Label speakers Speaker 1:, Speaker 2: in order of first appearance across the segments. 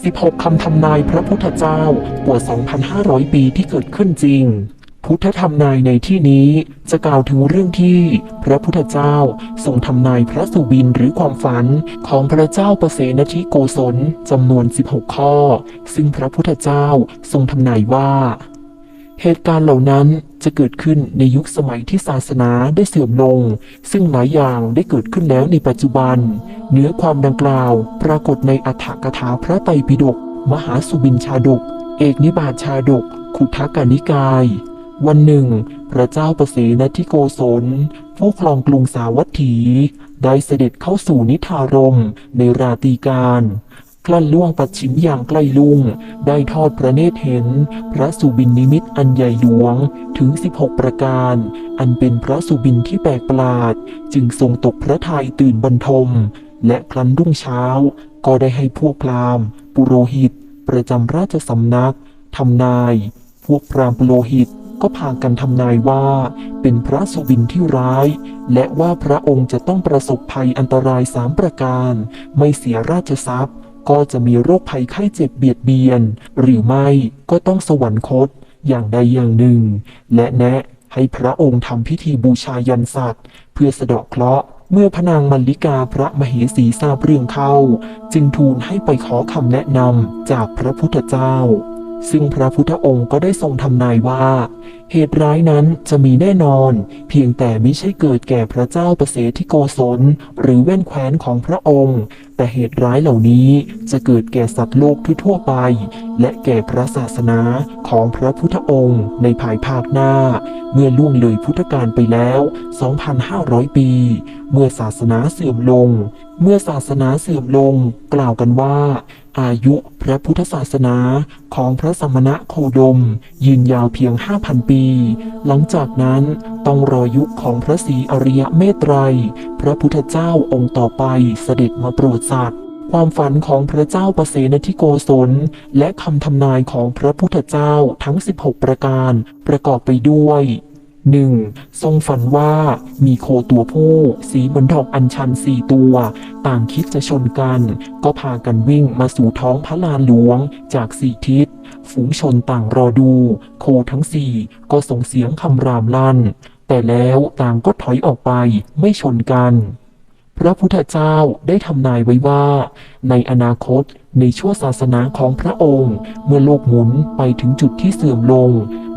Speaker 1: 16 คำทำนายพระพุทธเจ้ากว่า 2,500 ปีที่เกิดขึ้นจริง พุทธธรรมนายในที่นี้จะกล่าวถึงเรื่องที่ พระพุทธเจ้าทรงทำนายพระสุบินหรือความฝันของพระเจ้าประเสนทิโกศลจำนวน 16 ข้อ ซึ่งพระพุทธเจ้าทรงทำนายว่า เหตุการณ์เหล่านั้นจะเกิดขึ้นในยุคสมัยที่ศาสนาได้เสื่อมลง ซึ่งหลายอย่างได้เกิดขึ้นแล้วในปัจจุบัน เนื้อความดังกล่าว ปรากฏในอัฏฐกถาพระไตรปิฎกมหาสุบินชาดก เอกนิบาตชาดก ขุทกานิกาย วันหนึ่ง พระเจ้าประเสนทิโกศลผู้ครองกรุงสาวัตถี ได้เสด็จเข้าสู่นิทารมในราตรีการ คลั่นล่วงปัดชิมอย่างใกล้ลุงได้ทอดพระเนตรเห็น พระสุบินนิมิตอันใหญ่หลวงถึง 16 ประการ อันเป็นพระสุบินที่แปลกประหลาด จึงทรงตกพระทัยตื่นบรรทม และครั้นรุ่งเช้า ก็ได้ให้พวกพราหมณ์ ปุโรหิต ประจำราชสำนักทำนาย พวกพราหมณ์ปุโรหิตก็พากันทำนายว่าเป็นพระสุบินที่ร้าย และว่าพระองค์จะต้องประสบภัยอันตรายสามประการ ไม่เสียราชทรัพย์ ก็จะมีโรคภัยไข้เจ็บเบียดเบียน หรือไม่ก็ต้องสวรรคตอย่างใดอย่างหนึ่ง และแนะให้พระองค์ทำพิธีบูชายันสัตว์ เพื่อสะเดาะเคราะห์เมื่อพระนางมัลลิกาพระมเหสีทราบเรื่องเข้า จึงทูลให้ไปขอคำแนะนำจากพระพุทธเจ้า ซึ่งพระพุทธองค์ก็ได้ทรงทำนายว่า เหตุร้ายนั้นจะมีแน่นอน เพียงแต่ไม่ใช่เกิดแก่พระเจ้าประเสฐิโกศลหรือแว่นแคว้นของพระองค์ แต่เหตุร้ายเหล่านี้จะเกิดแก่สัตว์โลกทั่วไป และแก่พระศาสนาของพระพุทธองค์ในภายภาคหน้า เมื่อล่วงเลยพุทธกาลไปแล้ว 2,500 ปี เมื่อศาสนาเสื่อมลง เมื่อศาสนาเสื่อมลง กล่าวกันว่าอายุพระพุทธศาสนาของพระสมณะโคดม ยืนยาวเพียง 5,000 ปีหลังจากนั้นต้องรอยุคของพระศรีอริยเมตไตร พระพุทธเจ้าองค์ต่อไปเสด็จมาโปรดสัตว์ความฝันของพระเจ้าประเสนทิโกศล และคำทำนายของพระพุทธเจ้าทั้ง 16 ประการ ประกอบไปด้วย 1. ทรงฝันว่ามีโคตัวผู้สีเหมือนดอกอัญชันสี่ตัว ต่างคิดจะชนกัน ก็พากันวิ่งมาสู่ท้องพระลานหลวงจากสี่ทิศ ฝูงชนต่างรอดู โคทั้งสี่ก็ส่งเสียงคำรามลั่น แต่แล้วต่างก็ถอยออกไปไม่ชนกัน พระพุทธเจ้าได้ทำนายไว้ว่า ในอนาคต ในชั่วศาสนาของพระองค์ เมื่อโลกหมุนไปถึงจุดที่เสื่อมลง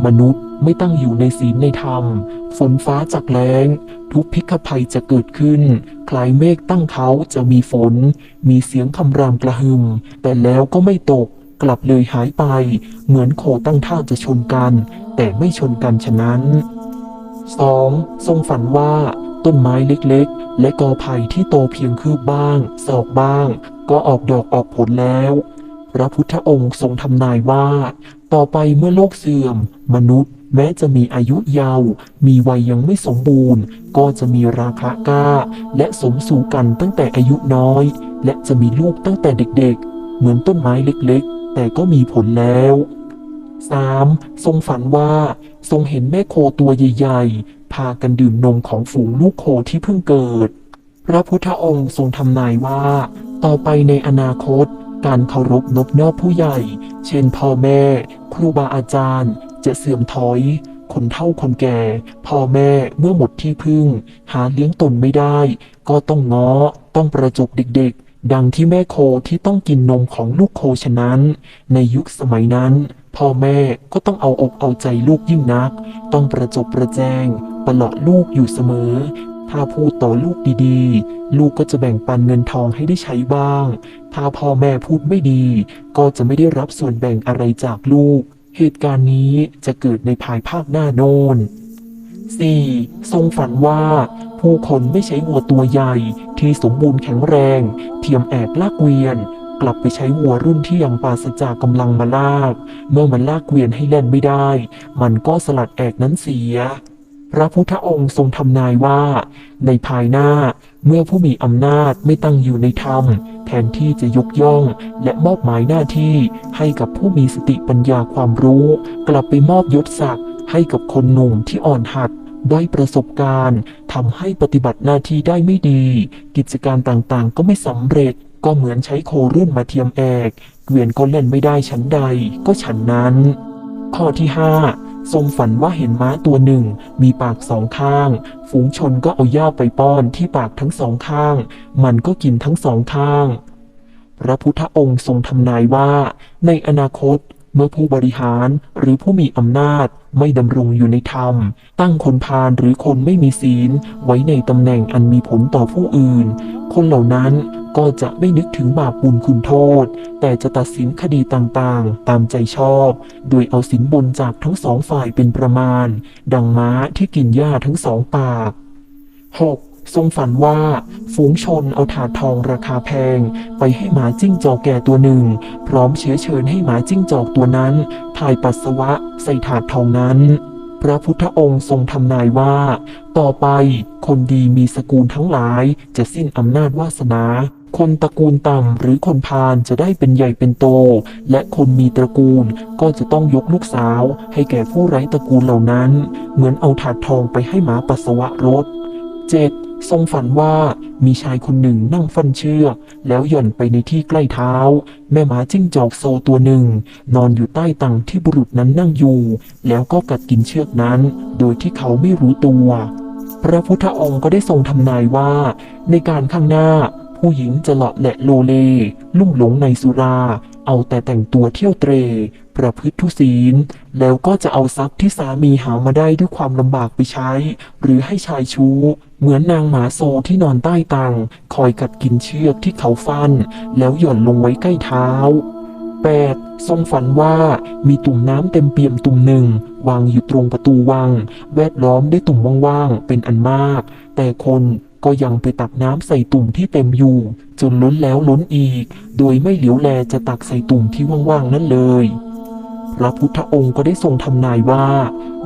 Speaker 1: มนุษย์ไม่ตั้งอยู่ในศีลในธรรม ฝนฟ้าจากแล้งทุกพิกภัยจะเกิดขึ้น คลายเมฆตั้งเขาจะมีฝน มีเสียงคำรามกระหึ่มแต่แล้วก็ไม่ตกกลับเลยหายไป เหมือนโคตั้งท่าจะชนกัน แต่ไม่ชนกันฉะนั้น 2. ทรงฝันว่าต้นไม้เล็กๆ และกอไผ่ที่โตเพียงคืบบ้าง ศอกบ้าง ก็ออกดอกออกผลแล้ว พระพุทธองค์ทรงทำนายว่า ต่อไปเมื่อโลกเสื่อม มนุษย์แม้จะมีอายุยาว มีวัยยังไม่สมบูรณ์ ก็จะมีราคะกล้า และสมสู่กันตั้งแต่อายุน้อย และจะมีลูกตั้งแต่เด็กๆ เหมือนต้นไม้เล็กๆ แต่ก็มีผลแล้ว 3. ทรงฝันว่า ทรงเห็นแม่โคตัวใหญ่ๆ พากันดื่มนมของฝูงลูกโคที่เพิ่งเกิด พระพุทธองค์ทรงทำนายว่า ต่อไปในอนาคต การเคารพนบนอบผู้ใหญ่ เช่นพ่อแม่ ครูบาอาจารย์ จะเสื่อมถอย คนเฒ่าคนแก่ พ่อแม่เมื่อหมดที่พึ่ง หาเลี้ยงตนไม่ได้ ก็ต้องง้อ ต้องประจุเด็กๆ ดังที่แม่โคที่ต้องกินนมของลูกโคฉะนั้น ในยุคสมัยนั้น พ่อแม่ก็ต้องเอาอกเอาใจลูกยิ่งนัก ต้องประจบประแจงประหลาะลูกอยู่เสมอ ถ้าพูดต่อลูกดีๆ ลูกก็จะแบ่งปันเงินทองให้ได้ใช้บ้าง ถ้าพ่อแม่พูดไม่ดี ก็จะไม่ได้รับส่วนแบ่งอะไรจากลูก เหตุการณ์นี้จะเกิดในภายภาคหน้าโน้น 4. ทรงฝันว่า ผู้คนไม่ใช้วัวตัวใหญ่ ที่สมบูรณ์แข็งแรง เทียมแอกลากเกวียน กลับไปใช้วัวรุ่นที่ยังปราศจากกำลังมาลาก เมื่อมันลากเกวียนให้แล่นไม่ได้ มันก็สลัดแอกนั้นเสีย พระพุทธองค์ทรงทำนายว่า ในภายหน้าเมื่อผู้มีอำนาจไม่ตั้งอยู่ในธรรม แทนที่จะยกย่อง และมอบหมายหน้าที่ให้กับผู้มีสติปัญญาความรู้ กลับไปมอบยศศักดิ์ให้กับคนหนุ่มที่อ่อนหัดด้อยประสบการณ์ทำให้ปฏิบัติหน้าที่ได้ไม่ดี กิจการต่างๆ ก็ไม่สำเร็จก็เหมือนใช้โครุ่นมาเทียมแอกเกวียนก็เล่นไม่ได้ชั้นใดก็ฉันนั้น ข้อที่ 5 ทรงฝันว่าเห็นม้าตัวหนึ่ง มีปากสองข้าง ฝูงชนก็เอาหญ้าไปป้อนที่ปากทั้งสองข้าง มันก็กินทั้งสองข้าง พระพุทธองค์ทรงทำนายว่า ในอนาคตเมื่อผู้บริหารหรือผู้มีอำนาจไม่ดำรงอยู่ในธรรม ตั้งคนพาลหรือคนไม่มีศีล ไว้ในตำแหน่งอันมีผลต่อผู้อื่น คนเหล่านั้น ก็จะไม่นึกถึงบาปบุญคุณโทษ แต่จะตัดสินคดีต่างๆ ตามใจชอบ โดยเอาสินบนจากทั้งสองฝ่ายเป็นประมาณ ดังม้าที่กินหญ้าทั้งสองปาก 6. ทรงฝันว่าฝูงชนเอาถาดทองราคาแพง ไปให้หมาจิ้งจอกแก่ตัวหนึ่ง พร้อมเชื้อเชิญให้หมาจิ้งจอกตัวนั้น ถ่ายปัสสาวะใส่ถาดทองนั้น พระพุทธองค์ทรงทำนายว่า ต่อไปคนดีมีสกุลทั้งหลายจะสิ้นอำนาจวาสนา คนตระกูลต่ำหรือคนพาลจะได้เป็นใหญ่เป็นโต และคนมีตระกูลก็จะต้องยกลูกสาว ให้แก่ผู้ไร้ตระกูลเหล่านั้น เหมือนเอาถาดทองไปให้หมาปัสสาวะรถ 7. ทรงฝันว่ามีชายคนหนึ่งนั่งฟันเชือกแล้วหย่อนไปในที่ใกล้เท้า แม่หมาจิ้งจอกโซตัวหนึ่ง นอนอยู่ใต้ตังที่บุรุษนั้นนั่งอยู่ แล้วก็กัดกินเชือกนั้น โดยที่เขาไม่รู้ตัว พระพุทธองค์ก็ได้ทรงทำนายว่า ในการข้างหน้า ผู้หญิงจะเละแหละโลเล ลุ่มหลงในสุรา เอาแต่แต่งตัวเที่ยวเตร ประพฤติทุศีล แล้วก็จะเอาทรัพย์ที่สามีหามาได้ด้วยความลำบากไปใช้ หรือให้ชายชู้ เหมือนนางหมาโซที่นอนใต้ตัง คอยกัดกินเชือกที่เขาฟัน แล้วหย่อนลงไว้ใกล้เท้า 8. ทรงฝันว่ามีตุ่มน้ำเต็มเปี่ยมตุ่มหนึ่ง วางอยู่ตรงประตูวัง แวดล้อมด้วยตุ่มว่างๆ เป็นอันมาก แต่คน ก็ยังไปตักน้ำใส่ตุ่มที่เต็มอยู่ จนล้นแล้วล้นอีก โดยไม่เหลียวแลจะตักใส่ตุ่มที่ว่างๆนั่นเลย พระพุทธองค์ก็ได้ทรงทำนายว่า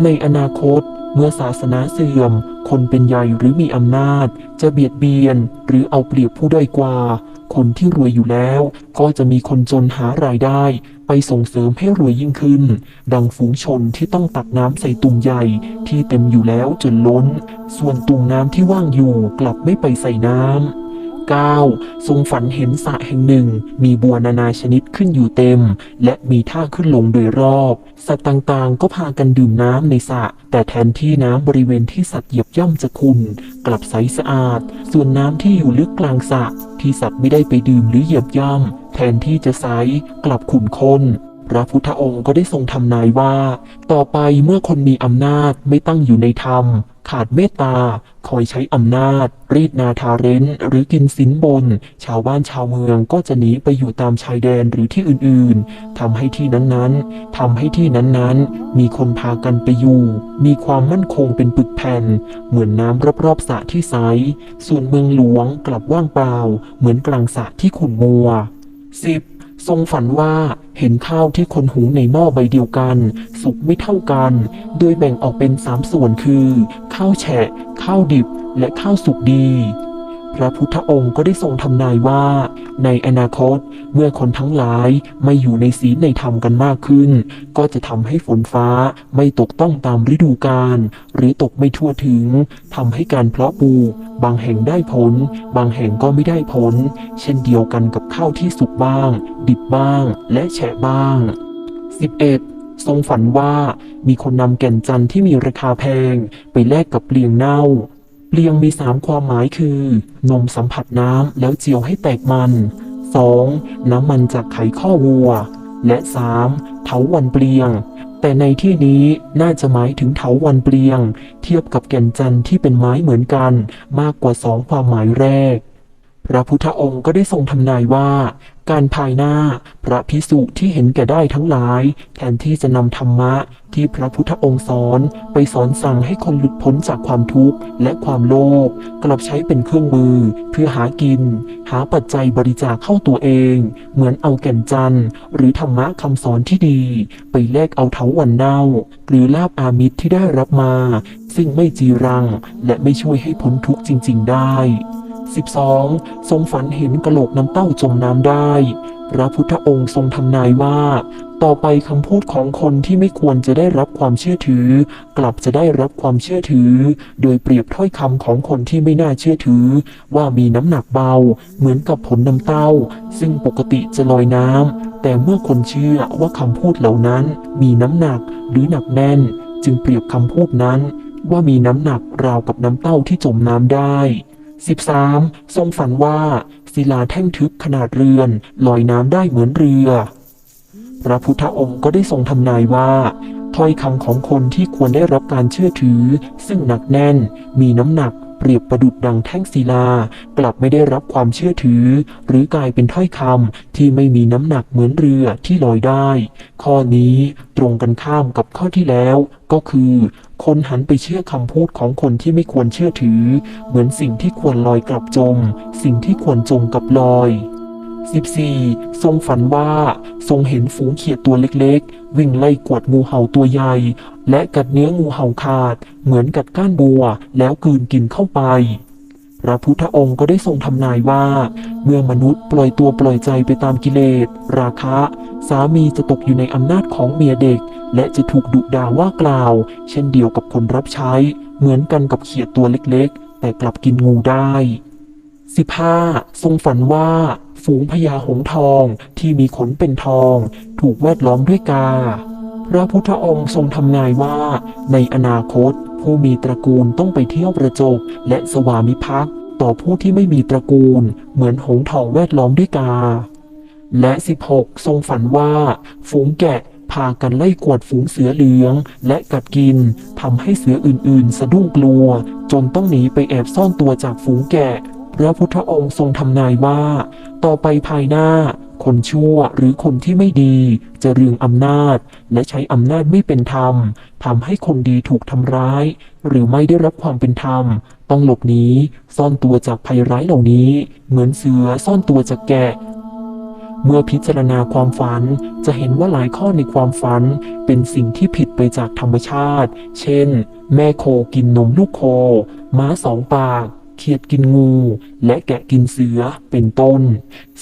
Speaker 1: ในอนาคต เมื่อศาสนาเสื่อม คนเป็นใหญ่หรือมีอำนาจ จะเบียดเบียน หรือเอาเปรียบผู้ด้อยกว่า คนที่รวยอยู่แล้ว ก็จะมีคนจนหารายได้ ไปส่งเสริมให้รวยยิ่งขึ้น ดังฝูงชนที่ต้องตักน้ำใส่ตุ่มใหญ่ที่เต็มอยู่แล้วจนล้น ส่วนตุ่มน้ำที่ว่างอยู่กลับไม่ไปใส่น้ำ 9. ทรงฝันเห็นสระแห่งหนึ่ง มีบัวนานาชนิดขึ้นอยู่เต็ม และมีท่าขึ้นลงโดยรอบ สัตว์ต่างๆ ก็พากันดื่มน้ำในสระแต่แทนที่น้ำบริเวณที่สัตว์เหยียบย่ำจะขุ่นกลับใสสะอาด ส่วนน้ำที่อยู่ลึกกลางสระที่สัตว์ไม่ได้ไปดื่มหรือเหยียบย่ำแทนที่จะใสกลับขุ่นข้น พระพุทธองค์ก็ได้ทรงทำนายว่า ต่อไปเมื่อคนมีอำนาจไม่ตั้งอยู่ในธรรม ขาดเมตตา คอยใช้อำนาจ รีดนาทาเร้น หรือกินสินบน ชาวบ้านชาวเมืองก็จะหนีไปอยู่ตามชายแดนหรือที่อื่นๆทำให้ที่นั้นๆทำให้ที่นั้นๆ มีคนพากันไปอยู่ มีความมั่นคงเป็นปึกแผ่น เหมือนน้ำรอบๆสระที่ใสส่วนเมืองหลวงกลับว่างเปล่า เหมือนกลางสระที่ขุ่นมัว 10. ทรงฝันว่าเห็นข้าวที่คนหุงในหม้อใบเดียวกัน สุกไม่เท่ากัน โดยแบ่งออกเป็นสามส่วนคือ ข้าวแฉะ ข้าวดิบ และข้าวสุกดี พระพุทธองค์ก็ได้ทรงทำนายว่า ในอนาคตเมื่อคนทั้งหลายไม่อยู่ในศีลในธรรมกันมากขึ้น ก็จะทำให้ฝนฟ้าไม่ตกต้องตามฤดูกาลหรือตกไม่ทั่วถึงทำให้การเพาะปลูกบางแห่งได้ผล บางแห่งก็ไม่ได้ผล เช่นเดียวกันกับข้าวที่สุกบ้าง ดิบบ้าง และแฉะบ้าง 11. ทรงฝันว่ามีคนนำแก่นจันทร์ที่มีราคาแพง ไปแลกกับเปลียงเน่า เปลียงมีสามความหมายคือ นมสัมผัสน้ำแล้วเจียวให้แตกมัน 2. น้ำมันจากไขข้อวัว และ 3. เถาวันเปลียง แต่ในที่นี้น่าจะหมายถึงเถาวันเปลียง เทียบกับแก่นจันทร์ที่เป็นไม้เหมือนกันมากกว่าสองความหมายแรก พระพุทธองค์ก็ได้ทรงทำนายว่า การภายหน้า พระพิสุที่เห็นแก่ได้ทั้งหลาย แทนที่จะนำธรรมะที่พระพุทธองค์สอนไปสอนสั่งให้คนหลุดพ้นจากความทุกข์และความโลภกลับใช้เป็นเครื่องมือ เพื่อหากิน หาปัจจัยบริจาคเข้าตัวเอง เหมือนเอาแก่นจันทร์ หรือธรรมะคำสอนที่ดี ไปแลกเอาเถาวันเน่า หรือลาบอามิตรที่ได้รับมา ซึ่งไม่จีรัง และไม่ช่วยให้พ้นทุกข์จริง ๆ ได้ 12. ทรงฝันเห็นกะโหลกน้ำเต้าจมน้ำได้ พระพุทธองค์ทรงทำนายว่า ต่อไปคำพูดของคนที่ไม่ควรจะได้รับความเชื่อถือ กลับจะได้รับความเชื่อถือ โดยเปรียบถ้อยคำของคนที่ไม่น่าเชื่อถือ ว่ามีน้ำหนักเบา เหมือนกับผลน้ำเต้า ซึ่งปกติจะลอยน้ำแต่เมื่อคนเชื่อว่าคำพูดเหล่านั้น มีน้ำหนักหรือหนักแน่น จึงเปรียบคำพูดนั้น ว่ามีน้ำหนักราวกับน้ำเต้าที่จมน้ำได้ 13. ทรงฝันว่าศิลาแท่งทึบขนาดเรือนลอยน้ำได้เหมือนเรือ พระพุทธองค์ก็ได้ทรงทำนายว่าถ้อยคำของคนที่ควรได้รับการเชื่อถือ ซึ่งหนักแน่น มีน้ำหนัก เปรียบประดุดดังแท่งศิลา กลับไม่ได้รับความเชื่อถือ หรือกลายเป็นถ้อยคำที่ไม่มีน้ำหนักเหมือนเรือที่ลอยได้ ข้อนี้ตรงกันข้ามกับข้อที่แล้วก็คือ คนหันไปเชื่อคำพูดของคนที่ไม่ควรเชื่อถือ เหมือนสิ่งที่ควรลอยกลับจม สิ่งที่ควรจมกับลอย 14. ทรงฝันว่า ทรงเห็นฝูงเขียดตัวเล็กๆ วิ่งไล่กวดงูเห่าตัวใหญ่ และกัดเนื้องูเห่าขาด เหมือนกัดก้านบัว แล้วกืนกินเข้าไปพระพุทธองค์ก็ได้ทรงทำนายว่า เมื่อมนุษย์ปล่อยตัวปล่อยใจไปตามกิเลส ราคะ สามีจะตกอยู่ในอำนาจของเมียเด็ก และจะถูกดุด่าว่ากล่าว เช่นเดียวกับคนรับใช้ เหมือนกันกับเขียดตัวเล็กๆ แต่กลับกินงูได้ 15. ทรงฝันว่า ฝูงพญาหงทองที่มีขนเป็นทอง ถูกแวดล้อมด้วยกา พระพุทธองค์ทรงทำนายว่า ในอนาคต ผู้มีตระกูลต้องไปเที่ยวประจบและสวามิภักดิ์ต่อผู้ที่ไม่มีตระกูล เหมือนหงทองแวดล้อมด้วยกา และ 16 ทรงฝันว่า ฝูงแกะพากันไล่กวดฝูงเสือเหลือง และกัดกินทำให้เสืออื่นๆ สะดุ้งกลัว จนต้องหนีไปแอบซ่อนตัวจากฝูงแกะพระพุทธองค์ทรงทำนายว่า ต่อไปภายหน้า คนชั่วหรือคนที่ไม่ดีจะเรืองอำนาจ และใช้อำนาจไม่เป็นธรรมทำให้คนดีถูกทำร้าย หรือไม่ได้รับความเป็นธรรม ต้องหลบหนีซ่อนตัวจากภัยร้ายเหล่านี้ เหมือนเสือซ่อนตัวจากแกะเมื่อพิจารณาความฝันจะเห็นว่าหลายข้อในความฝันเป็นสิ่งที่ผิดไปจากธรรมชาติ เช่น แม่โคกินนมลูกโค ม้าสองปาก เขียดกินงู และแกะกินเสือเป็นต้น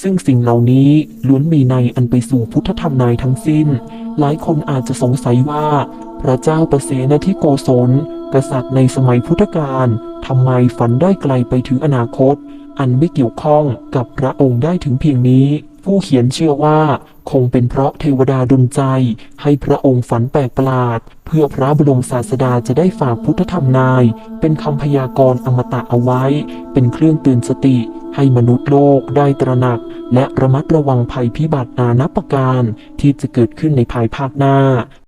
Speaker 1: ซึ่งสิ่งเหล่านี้ล้วนมีในอันไปสู่พุทธธรรมนายทั้งสิ้น หลายคนอาจจะสงสัยว่า พระเจ้าประเสนที่โกศล กษัตริย์ในสมัยพุทธกาลทำไมฝันได้ไกลไปถึงอนาคต อันไม่เกี่ยวข้องกับพระองค์ได้ถึงเพียงนี้ ผู้เขียนเชื่อว่า คงเป็นเพราะเทวดาดลใจ ให้พระองค์ฝันแปลกประหลาด เพื่อพระบรมศาสดาจะได้ฝากพุทธธรรมนาย เป็นคำพยากรณ์อมตะเอาไว้ เป็นเครื่องเตือนสติ ให้มนุษย์โลกได้ตระหนัก และระมัดระวังภัยพิบัตินานับประการ ที่จะเกิดขึ้นในภายภาคหน้า